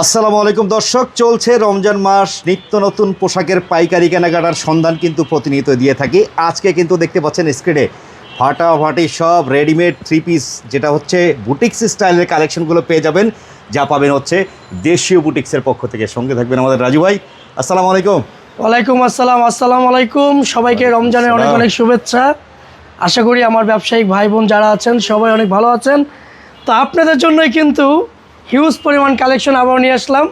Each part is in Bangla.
আসসালামু আলাইকুম দর্শক চলছে রমজান মাস। নিত্য নতুন পোশাকের পাইকারি কেনাকাটার সন্ধান কিন্তু প্রতিনিয়ত দিয়ে থাকি। আজকে কিন্তু দেখতে পাচ্ছেন স্ক্রিনে ফাটাফাটি সব রেডিমেড থ্রি পিস যেটা হচ্ছে বুটিক্স স্টাইলের কালেকশনগুলো পেয়ে যাবেন। যা পাবেন হচ্ছে দেশীয় বুটিক্সের পক্ষ থেকে। সঙ্গে থাকবেন আমাদের রাজু ভাই। আসসালামু আলাইকুম। ওয়ালাইকুম আসসালাম আসসালামু আলাইকুম। সবাইকে রমজানের অনেক অনেক শুভেচ্ছা। আশা করি আমার ব্যবসায়িক ভাই বোন যারা আছেন সবাই অনেক ভালো আছেন। তো আপনাদের জন্যই কিন্তু হিউজ পরিমাণ কালেকশন আবার নিয়ে আসলাম।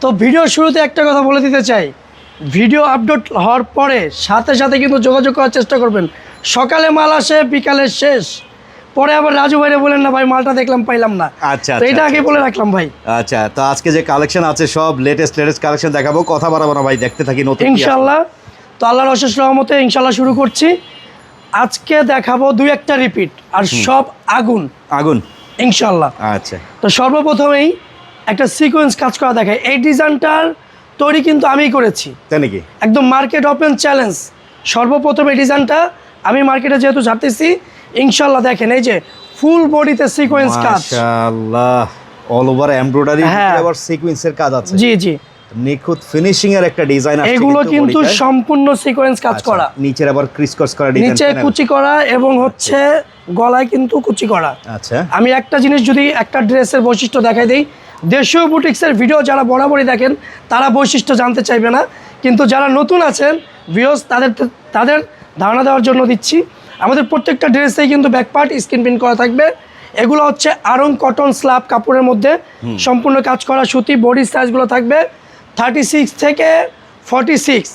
তো ভিডিও শুরুতে একটা কথা বলে দিতে চাই। ভিডিও আপলোড হওয়ার পরে সাথে সাথে কিন্তু যোগাযোগ করার চেষ্টা করবেন। সকালে মাল আসে বিকালে শেষ। পরে আবার রাজু ভাইরে বলেন না ভাই মালটা দেখলাম পাইলাম না। আচ্ছা তো এটা আচ্ছা, আগে আচ্ছা। বলে রাখলাম ভাই। আচ্ছা তো আজকে যে কালেকশন আছে সব লেটেস্ট লেটেস্ট কালেকশন দেখাবো। কথা বাড়াবো না ভাই দেখতে থাকি নতুন ইনশাল্লাহ তো আল্লাহর অশেষ রহমতে ইনশাল্লাহ শুরু করছি। আজকে দেখাবো দুই একটা রিপিট আর সব আগুন। আগুন। ইনশাল্লাহ আচ্ছা। তো সর্বপ্রথমেই একটা সিকোয়েন্স কাজ করা দেখায় এই ডিজাইনটার তৈরি কিন্তু আমি করেছি। তাই নাকি? একদম মার্কেট ওপেন চ্যালেঞ্জ সর্বপ্রথম এই ডিজাইনটা আমি মার্কেটে যেহেতু ছাড়তেছি ইনশাল্লাহ দেখেন এই যে ফুল বডিতে সিকোয়েন্স কাজ। মাশাআল্লাহ। অল ওভার এমব্রয়ডারি হ্যাঁ। আবার সিকোয়েন্সের কাজ আছে। জি জি। নিখুঁত ফিনিশিং এর একটা ডিজাইন আছে এগুলো কিন্তু সম্পূর্ণ সিকোয়েন্স কাজ করা। নিচের আবার ক্রিসকস করা ডিজাইন নিচে কুচি করা এবং হচ্ছে গলায় কিন্তু কুচি করা। আচ্ছা। আমি একটা জিনিস যদি একটা ড্রেসের বৈশিষ্ট্য দেখাই দিই দেশীয় বুটিক্সের ভিডিও যারা বরাবরই দেখেন তারা বৈশিষ্ট্য জানতে চাইবে না। কিন্তু যারা নতুন আছেন ভিওস তাদের তাদের ধারণা দেওয়ার জন্য দিচ্ছি। আমাদের প্রত্যেকটা ড্রেসেই কিন্তু ব্যাকপার্ট স্ক্রিন প্রিন্ট করা থাকবে। এগুলো হচ্ছে আরং কটন স্ল্যাব কাপড়ের মধ্যে সম্পূর্ণ কাজ করা সুতি বডি সাইজগুলো থাকবে। থার্টি সিক্স থেকে ফর্টি সিক্স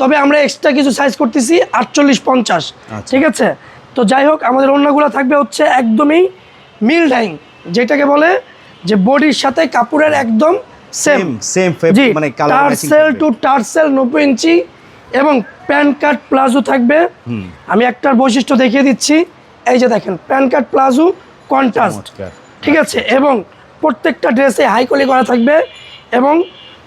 তবে আমরা এক্সট্রা কিছু সাইজ করতেছি আটচল্লিশ পঞ্চাশ। আচ্ছা। ঠিক আছে? তো যাই হোক আমাদের অন্যগুলো থাকবে হচ্ছে একদমই মিল ডাইং যেটাকে বলে যে বডির সাথে কাপড়ের একদম সেম সেম মানে কালার টার্সেল টু টার্সেল নব্বই ইঞ্চি এবং প্যান কার্ড প্লাজো থাকবে। আমি একটার বৈশিষ্ট্য দেখিয়ে দিচ্ছি। এই যে দেখেন প্যান কার্ড প্লাজো কন্ট্রাস্ট ঠিক আছে? এবং প্রত্যেকটা ড্রেসে হাই কোয়ালি করা থাকবে এবং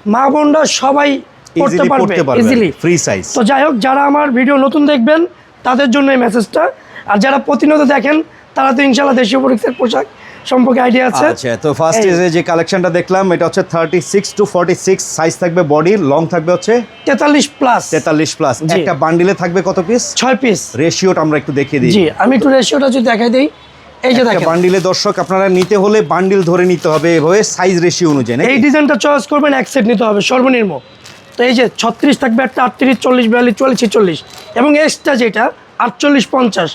মা বোনরা সবাই পড়তে পারবে ইজিলি ফ্রি সাইজ তো যাই হোক যারা আমার ভিডিও নতুন দেখবেন তাদের জন্য এই মেসেজটা আর যারা প্রতিনিয়ত দেখেন তারা তো ইনশাল্লাহ দেশীয় পরীক্ষার পোশাক সম্পর্কে আইডিয়া আছে। আচ্ছা তো ফার্স্ট এই- যে কালেকশনটা দেখলাম এটা হচ্ছে thirty six to forty six size থাকবে বডি লং থাকবে হচ্ছে তেতাল্লিশ প্লাস তেতাল্লিশ প্লাস জি। একটা বান্ডিলে থাকবে কত পিস ছয় পিস রেশিওটা আমরা একটু দেখিয়ে দিই। জি আমি একটু রেশিওটা যদি দেখাই দিই এই যে দেখেন। বান্ডিলে দর্শক আপনারা নিতে হলে বান্ডিল ধরে নিতে হবে এভাবে সাইজ রেশিও অনুযায়ী এই ডিজাইনটা চয়েস করবেন এক সেট নিতে হবে সর্বনিম্ন। তো এই যে ছত্রিশ থাকবে একটা আটত্রিশ চল্লিশ বিয়াল্লিশ চল্লিশ ছিচল্লিশ। এবং এক্সট্রা যেটা আটচল্লিশ পঞ্চাশ।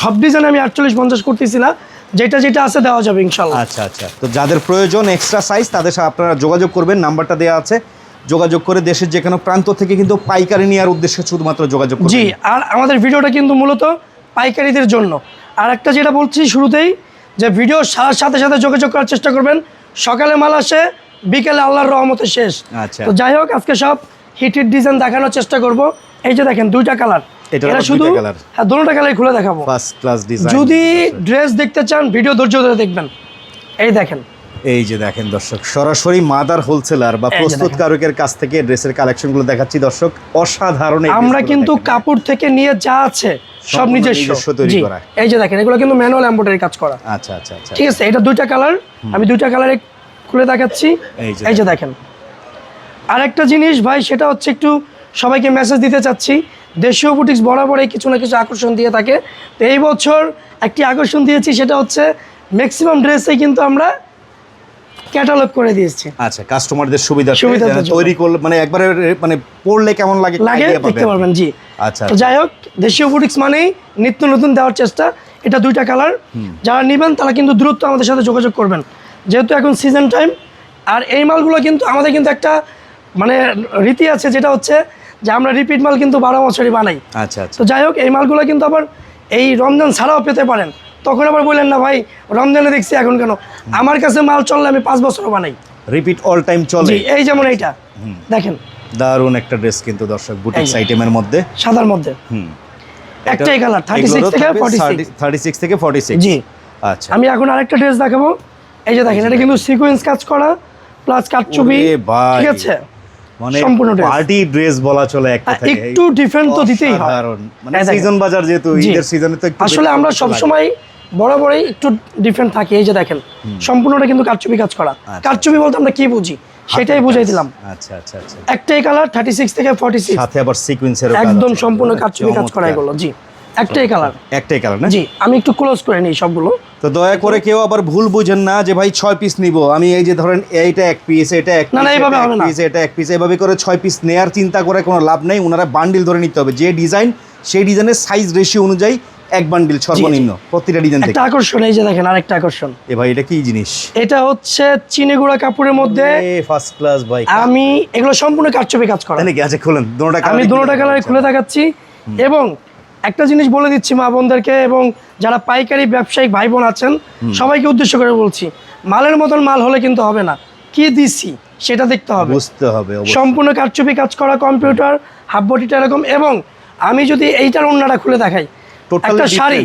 সব ডিজাইন আমি আটচল্লিশ পঞ্চাশ করতেছি না যেটা যেটা আছে দেওয়া যাবে ইনশাল্লাহ আচ্ছা আচ্ছা। তো যাদের প্রয়োজন এক্সট্রা সাইজ তাদের সাথে আপনারা যোগাযোগ করবেন নাম্বারটা দেওয়া আছে। যোগাযোগ করে দেশের যে কোনো প্রান্ত থেকে কিন্তু পাইকারি নেওয়ার উদ্দেশ্যে শুধুমাত্র যোগাযোগ জি আর আমাদের ভিডিওটা কিন্তু মূলত পাইকারিদের জন্য। আর একটা যেটা বলছি শুরুতেই যে ভিডিও সারার সাথে সাথে যোগাযোগ করার চেষ্টা করবেন। সকালে মাল আসে বিকেলে আল্লাহর রহমতে শেষ। আচ্ছা। তো যাই হোক আজকে সব হিটের ডিজাইন দেখানোর চেষ্টা করব। এই যে দেখেন দুইটা কালার। এটা শুধু হ্যাঁ দুটোটা কালার খুলে দেখাবো। ফার্স্ট ক্লাস ডিজাইন যদি ড্রেস দেখতে চান ভিডিও ধৈর্য ধরে দেখবেন। এই দেখেন। এই যে দেখেন দর্শক সরাসরি মাদার হোলসেলার বা প্রস্তুতকারকের কাছ থেকে ড্রেসের কালেকশনগুলো দেখাচ্ছি দর্শক। অসাধারণ আমরা কিন্তু কাপড় থেকে নিয়ে যা আছে সব নিজস্ব। তৈরি করা। এই যে দেখেন এগুলো কিন্তু ম্যানুয়াল এমব্রয়ডারি কাজ করা। আচ্ছা আচ্ছা আচ্ছা। ঠিক আছে এটা দুইটা কালার আমি দুইটা কালারে খুলে দেখাচ্ছি। এই যে দেখেন। আরেকটা জিনিস ভাই সেটা হচ্ছে একটু সবাইকে মেসেজ দিতে চাচ্ছি। দেশীয় বুটিক্স বরাবরই কিছু না কিছু আকর্ষণ দিয়ে থাকে। তো এই বছর একটি আকর্ষণ দিয়েছি সেটা হচ্ছে ম্যাক্সিমাম ড্রেসে কিন্তু আমরা ক্যাটালগ করে দিয়েছি। আচ্ছা কাস্টমারদের সুবিধা জন্য। তৈরি করলে মানে একবারে মানে পড়লে কেমন লাগে লাগে দেখতে পারবেন জি। আচ্ছা তো যাই হোক দেশীয় বুটিক্স মানেই নিত্য নতুন দেওয়ার চেষ্টা। এটা দুইটা কালার যারা নেবেন তারা কিন্তু দ্রুত আমাদের সাথে যোগাযোগ করবেন। যেহেতু এখন সিজন টাইম আর এই মালগুলো কিন্তু আমাদের কিন্তু একটা মানে রীতি আছে যেটা হচ্ছে যে আমরা রিপিট মাল কিন্তু বারো বছরই বানাই। আচ্ছা আচ্ছা। তো যাই হোক এই মালগুলো কিন্তু আবার এই রমজান ছাড়াও পেতে পারেন। তখন আবার বললেন না ভাই রমজানে দেখছি এখন কেন? আমার কাছে মাল চললে আমি পাঁচ বছরও বানাই। রিপিট অল টাইম চলে। এই যেমন এইটা। দেখেন দারুণ একটা ড্রেস কিন্তু দর্শক বুটিক্স আইটেমের মধ্যে। সাদার মধ্যে। হুম। একটাই কালার থার্টি সিক্স থেকে ফর্টি সিক্স থার্টি সিক্স থেকে ফর্টি সিক্স জি। আচ্ছা। আমি এখন আরেকটা ড্রেস দেখাবো। এই যে দেখেন এটা কিন্তু সিকোয়েন্স কাজ করা প্লাস কাটছবি ওরে ঠিক আছে? মানে সম্পূর্ণ পার্টি ড্রেস বলা চলে একটা থেকে। একটু ডিফারেন্ট তো দিতেই হয়। মানে সিজন বাজার যেহেতু। ঈদের সিজনে তো একটু আসলে আমরা সব। সময় বরাবরই একটু ডিফারেন্ট থাকে। এই যে দেখেন সম্পূর্ণটা কিন্তু কারচুপি কাজ করা। আচ্ছা। কারচুপি বলতে আমরা কি বুঝি? সেটাই বুঝাই দিলাম আচ্ছা আচ্ছা আচ্ছা। একটাই কালার থার্টি সিক্স থেকে ফর্টি সিক্স সাথে আবার সিকোয়েন্সের একদম সম্পূর্ণ কারচুপি কাজ করা এগুলো জি। একটাই কালার একটাই কালার না? জি আমি একটু ক্লোজ করে নিই সবগুলো। তো দয়া করে কেউ আবার ভুল বুঝেন না যে ভাই ছয় পিস নিব। আমি এই যে ধরেন এইটা এক পিস এটা এক না, না, এইভাবে হবে না। piece, এটা এক পিস এভাবে করে ছয় পিস নেয়ার চিন্তা করে কোনো লাভ নেই। ওনারা বান্ডিল ধরে নিতে হবে। যে ডিজাইন সেই ডিজাইনের সাইজ রেশিও অনুযায়ী এক বান্ডিল সর্বনিম্ন প্রতিটা ডিজাইন একটা আকর্ষণ এই যে দেখেন আরেকটা আকর্ষণ। এ ভাই এটা কি জিনিস? এটা হচ্ছে চিনিগুড়া কাপড়ের মধ্যে ফার্স্ট ক্লাস ভাই আমি এগুলো সম্পূর্ণ কারচুপি কাজ করা। নাকি আচ্ছা খুলেন দুটোটা আমি দুটোটা কালারে খুলে দেখাচ্ছি। এবং একটা জিনিস বলে দিচ্ছি মা বোনদেরকে এবং যারা পাইকারি ব্যবসায়িক ভাই বোন আছেন সবাইকে উদ্দেশ্য করে বলছি মালের মতন মাল হলে কিন্তু হবে না। কি দিচ্ছি সেটা দেখতে হবে। বুঝতে হবে সম্পূর্ণ কারচুপি কাজ করা কম্পিউটার হাফ বডিটা এরকম এবং আমি যদি এইটার অন্যটা খুলে দেখাই একটা শাড়ি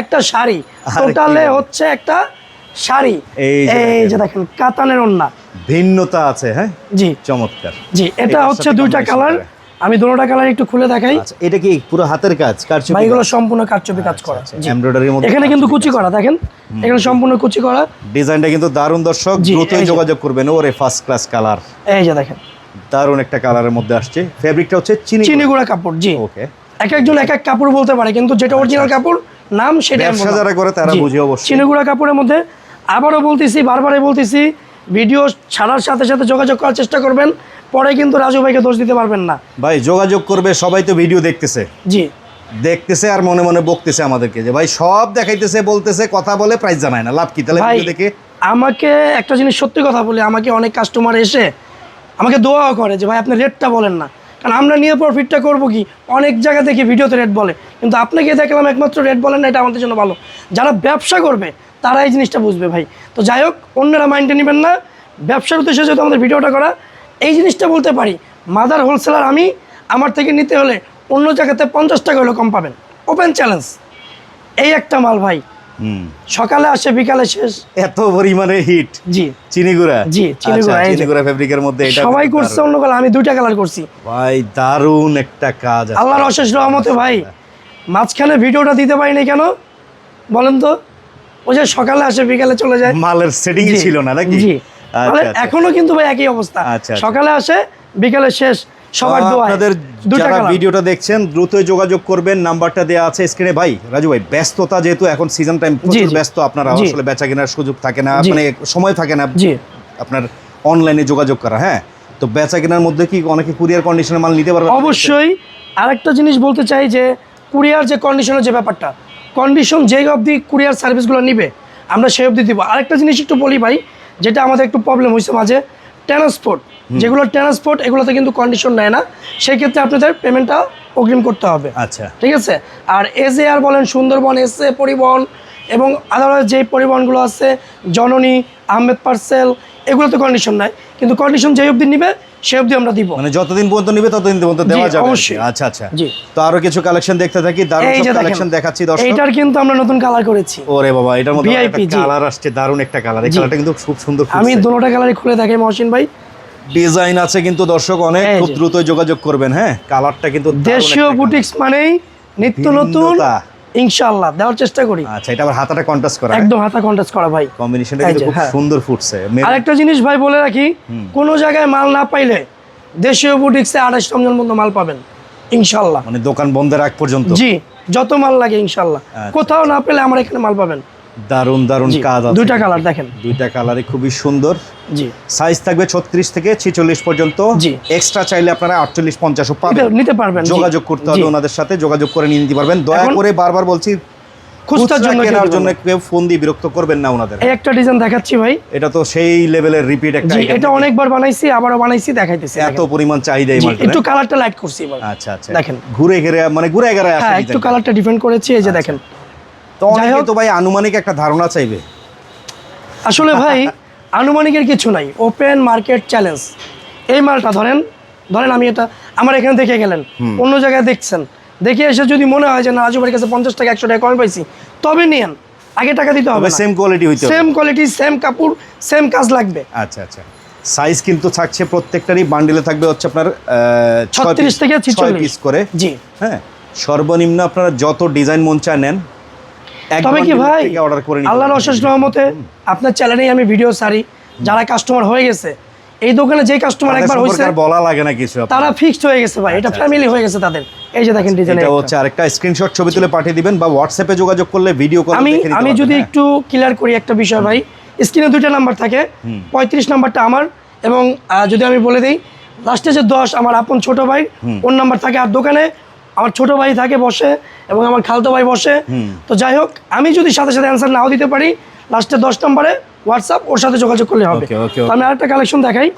একটা শাড়ি। টোটালে হচ্ছে একটা শাড়ি। এই যে দেখেন। কাতানের ওন্না ভিন্নতা আছে হ্যাঁ? জি। চমৎকার। জি এটা হচ্ছে দুইটা কালার আমি দুটোটা কালার একটু খুলে দেখাই। আচ্ছা এটা কি পুরো হাতের কাজ কারচুপি এগুলো সম্পূর্ণ কারচুপি কাজ করা। জি। এমব্রয়ডারির মধ্যে এখানে কিন্তু কুচি করা দেখেন। এখানে সম্পূর্ণ কুচি করা। ডিজাইনটা কিন্তু দারুণ দর্শক। দ্রুতই যোগাযোগ করবেন। ওরে ফার্স্ট ক্লাস কালার এই যে দেখেন। দারুণ একটা কালারের মধ্যে আসছে। ফেব্রিকটা হচ্ছে চিনি চিনি গুঁড়া। কাপড় জি। ওকে এক একজন এক এক কাপড় বলতে পারে কিন্তু যেটা অরিজিনাল কাপড় নাম সেটা ব্যবসা যারা করে তারা বুঝে অবশ্যই। চিনিগুড়া কাপড়ের মধ্যে আবারও বলতেছি বারবারই বলতেছি ভিডিও ছাড়ার সাথে সাথে যোগাযোগ করার চেষ্টা করবেন পরে কিন্তু রাজু ভাইকে দোষ দিতে পারবেন না। ভাই যোগাযোগ করবে সবাই তো ভিডিও দেখতেছে। জি। দেখতেছে আর মনে মনে বকতেছে আমাদেরকে যে ভাই সব দেখাইতেছে বলতেছে কথা বলে প্রাইস জানায় না লাভ কি? তাহলে ভিডিও দেখে আমাকে একটা জিনিস সত্যি কথা বলি আমাকে অনেক কাস্টমার এসে আমাকে দোয়াও করে যে ভাই আপনি রেটটা বলেন না। কারণ আমরা নিয়ে প্রফিটটা করব কি? অনেক জায়গা থেকে ভিডিওতে রেট বলে। কিন্তু আপনাকে দেখলাম একমাত্র রেট বলেন না, এটা আমাদের জন্য ভালো। যারা ব্যবসা করবে, তারা এই জিনিসটা বুঝবে ভাই। তো যাই হোক, অন্যরা মাইন্ডে নেবেন না। ব্যবসার উদ্দেশ্যে যেহেতু আমাদের ভিডিওটা করা, এই জিনিসটা বলতে পারি মাদার হোলসেলার আমি, আমার থেকে নিতে হলে অন্য জায়গাতে পঞ্চাশ টাকা হলে কম পাবেন। ওপেন চ্যালেঞ্জ এই একটা মাল ভাই। সকালে আসে বিকালে শেষ। এত পরিমাণে হিট জি। চিনিগুড়া? জি, যে। চিনিগুড়া ফেব্রিকের মধ্যে এটা সবাই করছে অন্য কালার আমি দুইটা কালার করছি। ভাই দারুণ একটা কাজ। আল্লাহর অশেষ রহমতে ভাই মাঝখানে ভিডিওটা দিতে পারিনি কেন? বলেন তো। ওই যে সকালে আসে বিকালে চলে যায়। মালের সেটিং ছিল না নাকি? জি। আচ্ছা, আচ্ছা। এখনও কিন্তু ভাই একই অবস্থা। আচ্ছা, আচ্ছা। সকালে আসে বিকালে শেষ। সবার দোয়া আপনাদের যারা ভিডিওটা দেখছেন দ্রুতই যোগাযোগ করবেন নাম্বারটা দেওয়া আছে স্ক্রিনে ভাই রাজু ভাই ব্যস্ততা যেহেতু এখন সিজন টাইম প্রচুর ব্যস্ত আপনারা আসলে বেচা কেনার সুযোগ থাকে না মানে সময় থাকে না আপনার অনলাইনে যোগাযোগ করা হ্যাঁ? তো বেচা কেনার মধ্যে কি অনেকে কুরিয়ার কন্ডিশনের মাল নিতে পারবে? অবশ্যই। আরেকটা জিনিস বলতে চাই যে কুরিয়ার যে কন্ডিশনের যে ব্যাপারটা কন্ডিশন যেই অবধি কুরিয়ার সার্ভিসগুলো নিবে আমরা সেই অবধি দিব। আরেকটা জিনিস একটু বলি ভাই যেটা আমাদের একটু প্রবলেম হয়েছে মাঝে ট্রান্সপোর্ট যেগুলো ট্রান্সপোর্ট এগুলোতে কিন্তু কন্ডিশন নেয় না। সেই ক্ষেত্রে আপনাদের পেমেন্টটা অগ্রিম করতে হবে। আচ্ছা। ঠিক আছে? আর এস এ আর বলেন সুন্দরবন এস এ পরিবহন এবং আদারওয়াইজ যে পরিবহনগুলো আছে জননী আহমেদ পার্সেল এগুলোতে কন্ডিশন নাই। কিন্তু কন্ডিশন যেই অবধি নিবে সেই অবধি আমরা দিব। মানে যতদিন পর্যন্ত নিবে ততদিন পর্যন্ত দেওয়া যাবে অবশ্যই। আচ্ছা আচ্ছা। জি। তো আরও কিছু কালেকশন দেখতে থাকি। দারুণ সব কালেকশন দেখাচ্ছি দর্শক। এইটার কিন্তু আমরা নতুন কালার করেছি। ওরে বাবা এটার মধ্যে একটা কালার আসছে দারুণ একটা কালার এই। কালারটা কিন্তু খুব সুন্দর আমি দুটোটা কালারই খুলে দেখাই মহসিন ভাই। ডিজাইন আছে কিন্তু দর্শক অনেক। খুব দ্রুত যোগাযোগ করবেন হ্যাঁ? কালারটা কিন্তু দেশীয় বুটিক্স মানেই নিত্য নতুন। ইনশাআল্লাহ দেওয়ার চেষ্টা করি। আচ্ছা এটা আবার হাতাটা কন্ট্রাস্ট করা একদম হাতা কন্ট্রাস্ট করা ভাই। কম্বিনেশনটা কিন্তু খুব হ্যাঁ। সুন্দর ফুটছে। আরেকটা জিনিস ভাই বলে রাখি কোনো জায়গায় মাল না পাইলে দেশীয় বুটিক্সে আড়াইশ রমজান মতো মাল পাবেন ইনশাল্লাহ মানে দোকান বন্ধের আগ পর্যন্ত? জি যত মাল লাগে ইনশাল্লাহ আচ্ছা, কোথাও না পেলে আমার এখানে মাল পাবেন। দারুণ জি, কাজ আছে। দুইটা কালার দেখেন। দুইটা কালারই খুবই সুন্দর। জি। সাইজ থাকবে ছত্রিশ থেকে ছিচল্লিশ পর্যন্ত। জি। এক্সট্রা চাইলে আপনারা আটচল্লিশ পঞ্চাশও পাবেন। নিতে- পারবেন যোগাযোগ করতে হবে ওনাদের সাথে যোগাযোগ করে নিয়ে নিতে পারবেন। দয়া করে বারবার বলছি খুচরার জন্য কেনার জন্য। কেউ ফোন দিয়ে বিরক্ত করবেন না ওনাদের। একটা ডিজাইন দেখাচ্ছি ভাই। এটা তো সেই লেভেলের রিপিট একটা এটা অনেকবার বানাইছি আবারও বানাইছি দেখাইতেছি। এত। পরিমাণ চাহিদা এই জি, মালটার, একটু? কালারটা লাইট করছি এবার। আচ্ছা আচ্ছা। দেখেন। ঘুরে ঘিরে মানে ঘুরে ঘিরে আসে হ্যাঁ একটু কালারটা ডিফারেন্ট করেছি এই যে দেখেন। তো অনেকে তো ভাই আনুমানিক একটা ধারণা চাইবে। আসলে ভাই আনুমানিকের কিছু নাই। ওপেন মার্কেট চ্যালেঞ্জ এই মালটা ধরেন ধরেন আমি এটা আমার এখানে দেখে গেলেন অন্য জায়গায় দেখছেন। দেখে এসে যদি মনে হয় যে না রাজু ভাইয়ের কাছে পঞ্চাশ টাকা একশো টাকা কমে পাইছি তবে নিয়েন। আগে টাকা দিতে হবে সেম কোয়ালিটি হইতে সেম কোয়ালিটি সেম কাপড় সেম কাজ লাগবে। আচ্ছা আচ্ছা। সাইজ কিন্তু থাকছে প্রত্যেকটারই বান্ডিলে থাকবে হচ্ছে আপনার 36 থেকে ছয় পিস করে। জি। হ্যাঁ। সর্বনিম্ন আপনারা যত ডিজাইন মন চায় নেন তবে কি ভাই? আল্লাহর অশেষ রহমতে আপনার চ্যানেলেই আমি ভিডিও সারি যারা কাস্টমার হয়ে গেছে। এই দোকানে যে কাস্টমার একবার হয়েছে বলা লাগে না কিছু তারা ফিক্সড হয়ে গেছে ভাই এটা ফ্যামিলি হয়ে গেছে তাদের। এই যে দেখেন ডিজাইন এটা হচ্ছে আরেকটা স্ক্রিনশট ছবি তুলে পাঠিয়ে দিবেন বা হোয়াটসঅ্যাপে যোগাযোগ করলে ভিডিও কল আমি আমি যদি হ্যাঁ। একটু ক্লিয়ার করি একটা বিষয় ভাই স্ক্রিনে দুইটা নাম্বার থাকে পঁয়ত্রিশ নাম্বারটা আমার এবং যদি আমি বলে দিই লাস্টে যে দশ আমার আপন ছোট ভাই ওর নাম্বার থাকে আর দোকানে আমার ছোট ভাই থাকে বসে এবং আমার খালতো ভাই বসে। তো যাই হোক আমি যদি সাথে সাথে অ্যান্সার নাও দিতে পারি লাস্টে দশ নম্বরে হোয়াটসঅ্যাপ ওর সাথে যোগাযোগ করলে হবে। আমি আরেকটা কালেকশন দেখাই।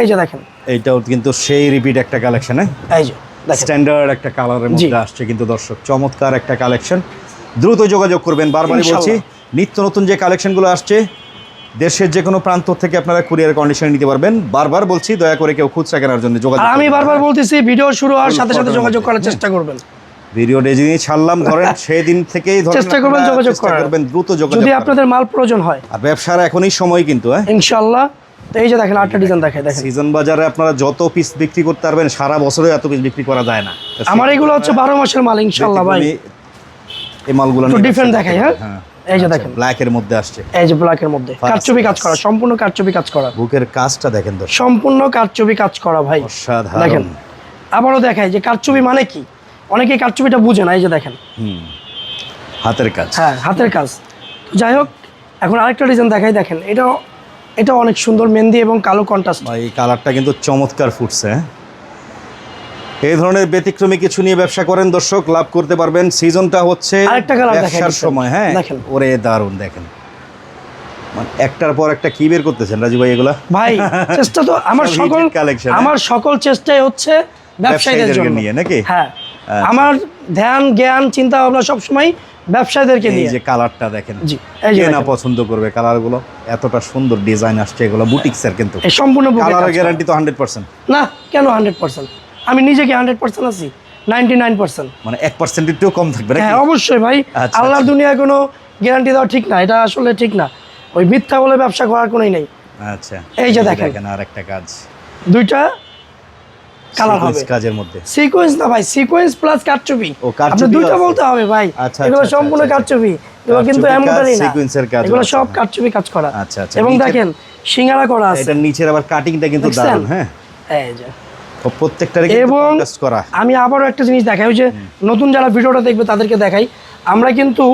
এই যে দেখেন। এইটাও কিন্তু সেই রিপিট একটা কালেকশন হ্যাঁ? এই যে স্ট্যান্ডার্ড একটা কালারের মধ্যে আসছে কিন্তু দর্শক চমৎকার একটা কালেকশন দ্রুত যোগাযোগ করবেন বারবারই বলছি নিত্য নতুন যে কালেকশনগুলো আসছে দেশের যে কোনো প্রান্ত থেকে আপনারা কুরিয়ার কন্ডিশনে নিতে পারবেন। বারবার বলছি দয়া করে কেউ খুচরা কেনার জন্য যোগাযোগ আমি বারবার বলতেছি ভিডিও শুরু হওয়ার সাথে সাথে যোগাযোগ করার হ্যাঁ। চেষ্টা করবেন। ভিডিও যেদিনই ছাড়লাম ধরেন সেদিন থেকেই ধরেন চেষ্টা করবেন যোগাযোগ করবেন দ্রুত যোগাযোগ যদি আপনাদের মাল প্রয়োজন হয়। আর ব্যবসার এখনই সময় কিন্তু হ্যাঁ? ইনশাল্লাহ তো এই যে দেখেন আটটা ডিজাইন দেখে দেখেন। সিজন বাজারে আপনারা যত পিস বিক্রি করতে পারবেন সারা বছরে এত পিস বিক্রি করা যায় না। আমার এগুলো হচ্ছে বারো মাসের মাল ইনশাল্লাহ ভাই। এই মালগুলো একটু নিয়ে দেখাই, করতে হ্যাঁ? এই যে দেখেন। ব্ল্যাক এর মধ্যে আসছে। এই যে ব্ল্যাকের মধ্যে। First কারচুপি কাজ করা সম্পূর্ণ কারচুপি কাজ করা। বুকের কাজটা দেখেন দর্শক। সম্পূর্ণ কারচুপি কাজ করা ভাই। অসাধারণ। দেখেন আবারও দেখাই যে কারচুপি মানে কি? অনেকে কারচুপিটা বুঝে না এই যে দেখেন। হুম হাতের কাজ। হ্যাঁ হাতের কাজ। তো যাই হোক এখন আরেকটা ডিজাইন দেখাই দেখেন। এটাও এটা অনেক সুন্দর মেহেন্দি এবং কালো কন্ট্রাস্ট ভাই, এই কালারটা কিন্তু চমৎকার ফুটছে হ্যাঁ? এই ধরনের ব্যতিক্রমী কিছু নিয়ে ব্যবসা করেন দর্শক লাভ করতে পারবেন। সিজনটা হচ্ছে ব্যবসার সময় হ্যাঁ? ওরে দারুণ দেখেন। মানে একটার পর একটা কি বের করতেছেন রাজু ভাই এগুলা? ভাই চেষ্টা তো আমার সকল হ্যাঁ? আমার সকল চেষ্টাই হচ্ছে ব্যবসায়ীদের জন্য। নিয়ে, নাকি? হ্যাঁ। আচ্ছা। আমার ধ্যান জ্ঞান চিন্তা ভাবনা সবসময় ব্যবসায়ীদেরকে এই নিয়ে। যে কালারটা দেখেন জি, এই না পছন্দ করবে কালারগুলো এতটা সুন্দর ডিজাইন আসছে এগুলো বুটিক্সের কিন্তু। এই সম্পূর্ণ কাজ গ্যারান্টি তো হান্ড্রেড পার্সেন্ট না কেন হান্ড্রেড পার্সেন্ট আমি নিজেকে হান্ড্রেড পার্সেন্ট আছি? নাইনটি নাইন পার্সেন্ট মানে এক কম থাকবে হ্যাঁ অবশ্যই ভাই। আচ্ছা, আল্লাহর আচ্ছা। দুনিয়ায় কোনো গ্যারান্টি দেওয়া ঠিক না এটা আসলে ঠিক না। ওই মিথ্যা বলে ব্যবসা করার কোনোই নেই। আচ্ছা। এই যে দেখেন। আর একটা কাজ। দুইটা কালার হবে। কাজের মধ্যে। সিকোয়েন্স না ভাই সিকোয়েন্স প্লাস কারচুপি। ও, কারচুপি আপনি দুইটা বলতে হবে ভাই। আচ্ছা, এগুলো সম্পূর্ণ এগুলো কিন্তু কাজ, এগুলো সব। কাজ করা। আচ্ছা, আচ্ছা, এবং দেখেন সিঙ্গারা করা আছে। নিচের আবার কাটিংটা কিন্তু? দারুণ হ্যাঁ। এই যে। ও প্রত্যেকটারে এবং করা। আমি আবারও একটা জিনিস দেখাই ওই যে নতুন যারা ভিডিওটা দেখবে তাদেরকে দেখাই আমরা কিন্তু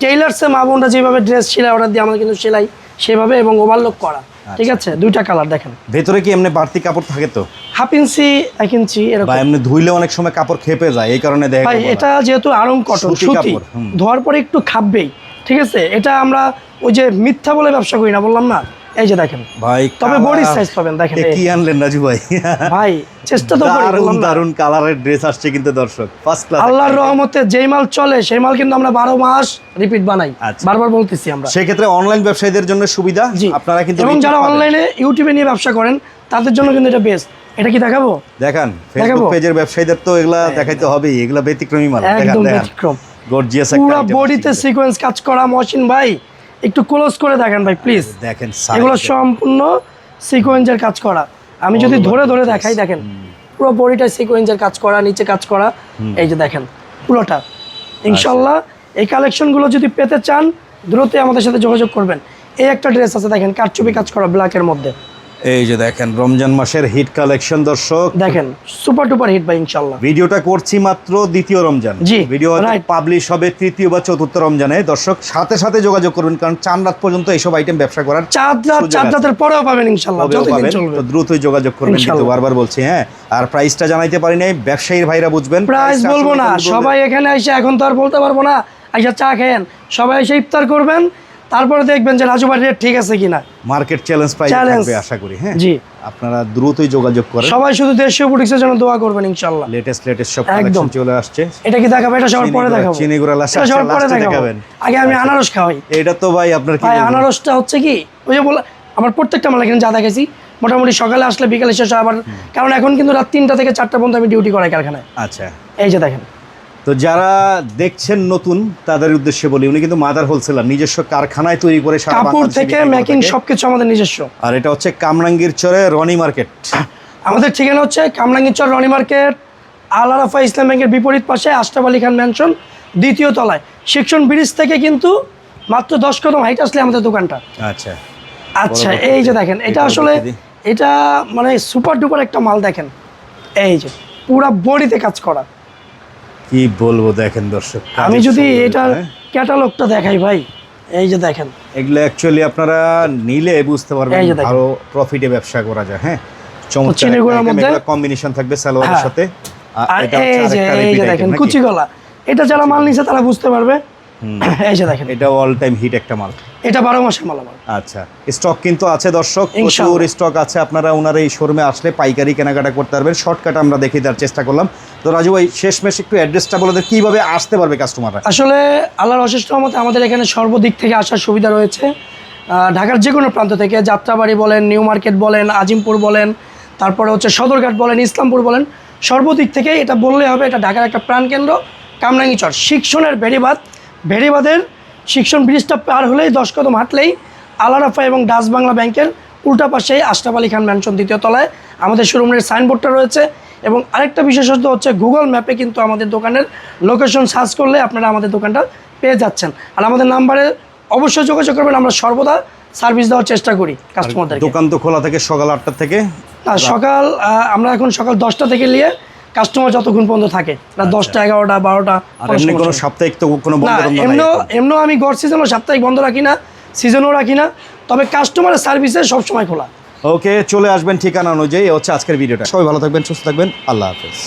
টেইলার্সে মা বোনরা যেভাবে ড্রেস সেলাই অর্ডার দিয়ে আমরা কিন্তু সেলাই সেভাবে এবং ওভারলোক করা ঠিক আচ্ছা। আছে? দুইটা কালার দেখেন। ভেতরে কি এমনি বাড়তি কাপড় থাকে তো? হাফ ইঞ্চি এক ইঞ্চি এরকম। এমনি ধুইলে অনেক সময় কাপড় খেপে যায় এই কারণে দেখা ভাই এটা যেহেতু আরং কটন সুতি। ধোয়ার পরে একটু খাববেই ঠিক আছে? এটা আমরা ওই যে মিথ্যা বলে ব্যবসা করি না বললাম না? এই যে দেখেন। ভাই তবে body size পাবেন, দেখেন কি আনলেন রাজু ভাই। ভাই চেষ্টা তো করি দারুণ দারুণ কালারের ড্রেস আসছে কিন্তু দর্শক ফার্স্ট ক্লাস আল্লাহর রহমতে যেই মাল চলে সেই মাল কিন্তু আমরা বারো মাস রিপিট বানাই। আচ্ছা। বারবার বলতেছি আমরা। সেক্ষেত্রে অনলাইন ব্যবসায়ীদের জন্য সুবিধা আপনারা কিন্তু এবং যারা অনলাইনে ইউটিউবে নিয়ে ব্যবসা করেন তাদের জন্য কিন্তু এটা বেস্ট এটা কি দেখাবো? দেখান ফেসবুক পেজের ব্যবসায়ীদের তো এগুলা দেখাইতে হবেই এগুলা ব্যতিক্রমী মাল। দেখান দেখান। গর্জিয়াস পুরো বডিতে সিকোয়েন্স কাজ করা মশিন ভাই। একটু ক্লোজ করে দেখেন ভাই প্লিজ দেখেন এগুলো সম্পূর্ণ সিকোয়েন্সের কাজ করা। আমি যদি ধরে ধরে দেখাই দেখেন পুরো বডিটা সিকোয়েন্সের কাজ করা নিচে কাজ করা। এই যে দেখেন পুরোটা। ইনশাল্লাহ এই কালেকশনগুলো যদি পেতে চান দ্রুতই আমাদের সাথে যোগাযোগ করবেন। এই একটা ড্রেস আছে দেখেন কারচুপি কাজ করা ব্ল্যাকের মধ্যে। এই যে দেখেন রমজান মাসের হিট কালেকশন দর্শক। দেখেন সুপার টুপার হিট ভাই ইনশাল্লাহ ভিডিওটা করছি মাত্র দ্বিতীয় রমজান। জি, ভিডিও পাবলিশ হবে তৃতীয় বা চতুর্থ রমজানে। দর্শক সাথে সাথে যোগাযোগ করবেন কারণ চান রাত পর্যন্ত এইসব আইটেম ব্যবসা করার চাঁদ রাত চাঁদ রাতের পরেও পাবেন যতদিন পাবেন। তো দ্রুতই যোগাযোগ করবেন কিন্তু বারবার বলছি হ্যাঁ আর প্রাইসটা জানাইতে পারি নাই ব্যবসায়ীর ভাইরা বুঝবেন প্রাইস বলব না সবাই এখানে এসে এখন তো আর বলতে পারব না। আইসা চা খেয়েন সবাই এসে ইফতার করবেন তারপরে দেখবেন যে রাজু ভাই রেট ঠিক আছে কিনা। মার্কেট চ্যালেঞ্জ প্রাইস থাকবে আশা করি হ্যাঁ? জি। আপনারা দ্রুতই যোগাযোগ করেন। সবাই শুধু দেশীয় বুটিক্সের জন্য দোয়া করবেন ইনশাল্লাহ লেটেস্ট লেটেস্ট সব কালেকশন চলে আসছে। এটা কি দেখাবো? এটা সবার পরে দেখাবো? চিনিগুড়া last- এটা সবার আচ্ছা, পরে দেখাবেন। আগে আমি আনারস খাওয়াই। এটা তো ভাই আপনার কি ভাই আনারসটা হচ্ছে কি ওই যে বলে আমার প্রত্যেকটা মাল এখানে যা দেখাইছি মোটামুটি সকালে আসলে বিকালে শেষ হয় আবার কারণ এখন কিন্তু রাত তিনটা থেকে চারটা পর্যন্ত আমি ডিউটি করাই কারখানায়। আচ্ছা। এই যে দেখেন। তো যারা দেখছেন নতুন তাদের উদ্দেশ্যে বলি উনি কিন্তু মাদার হোলসেলার নিজস্ব কারখানায় তৈরি করে কাপড় থেকে মেকিং সবকিছু আমাদের নিজস্ব। আর এটা হচ্ছে কামরাঙ্গীর চরে রনি মার্কেট। আমাদের ঠিকানা হচ্ছে কামরাঙ্গীরচর রনি মার্কেট আল আরাফা ইসলাম ব্যাংকের বিপরীত পাশে আশরাফ আলী খান ম্যানশন দ্বিতীয় তলায়। সেকশন ব্রিজ থেকে কিন্তু মাত্র দশ কদম হাইট আসলে আমাদের দোকানটা। আচ্ছা। আচ্ছা এই যে দেখেন এটা আসলে এটা মানে সুপার ডুপার একটা মাল দেখেন। এই যে পুরা বডিতে কাজ করা। কি বলব দেখেন দর্শক আমি যদি এটার? ক্যাটালগটা দেখাই ভাই এই যে দেখেন। এগুলো অ্যাকচুয়ালি আপনারা নিলে বুঝতে পারবেন আরও প্রফিটে ব্যবসা করা যায় হ্যাঁ? চমৎকার কম্বিনেশন থাকবে সালোয়ারের হ্যাঁ। সাথে। আর এই যে দেখেন কুচি গলা। এটা যারা মাল নিছে তারা বুঝতে পারবে। এই যে দেখেন। এটা অল টাইম হিট একটা মাল। এটা বারো মাসের মাল আমার আচ্ছা স্টক কিন্তু আছে দর্শক প্রচুর স্টক আছে আপনারা ওনার এই শোরুমে আসলে পাইকারি কেনাকাটা করতে পারবেন। শর্টকাট আমরা দেখিয়ে দেওয়ার চেষ্টা করলাম। তো রাজু ভাই শেষমেশ একটু অ্যাড্রেসটা বলে দেন কীভাবে আসতে পারবে কাস্টমাররা আসলে আল্লাহর অশেষ রহমতে আমাদের এখানে সর্বদিক থেকে আসার সুবিধা রয়েছে। ঢাকার যে কোনো প্রান্ত থেকে যাত্রাবাড়ি বলেন নিউ মার্কেট বলেন আজিমপুর বলেন তারপরে হচ্ছে সদরঘাট বলেন ইসলামপুর বলেন সর্বদিক থেকে এটা বললে হবে এটা ঢাকার একটা প্রাণকেন্দ্র কামরাঙ্গিচর শিক্ষণের বেড়িবাদ বেড়িবাদের শিক্ষণ ব্রিজটা পার হলেই দশ কদম হাঁটলেই আলারাফা এবং ডাচ বাংলা ব্যাংকের উল্টা পাশেই আশরাফ আলী খান ম্যানশন দ্বিতীয় তলায় আমাদের শোরুমের সাইনবোর্ডটা রয়েছে এবং আরেকটা বিশেষত্ব হচ্ছে গুগল ম্যাপে কিন্তু আমাদের দোকানের লোকেশন সার্চ করলে আপনারা আমাদের দোকানটা পেয়ে যাচ্ছেন। আর আমাদের নাম্বারে অবশ্যই যোগাযোগ করবেন আমরা সর্বদা সার্ভিস দেওয়ার চেষ্টা করি কাস্টমারদের দোকান তো খোলা থাকে সকাল আটটা থেকে। সকাল আমরা এখন সকাল দশটা থেকে নিয়ে কাস্টমার যতক্ষণ পর্যন্ত থাকে না দশটা এগারোটা বারোটা কোনো সাপ্তাহিক তো কোনো বন্ধ টন্ধ নাই এমনিও। এমনিও আমি গড় সিজনও সাপ্তাহিক বন্ধ রাখি না সিজনও রাখি না তবে কাস্টমারের সার্ভিসে সবসময় খোলা। ওকে চলে আসবেন ঠিকানা অনুযায়ী হচ্ছে আজকের ভিডিওটা। সবাই ভালো থাকবেন সুস্থ থাকবেন আল্লাহ হাফেজ।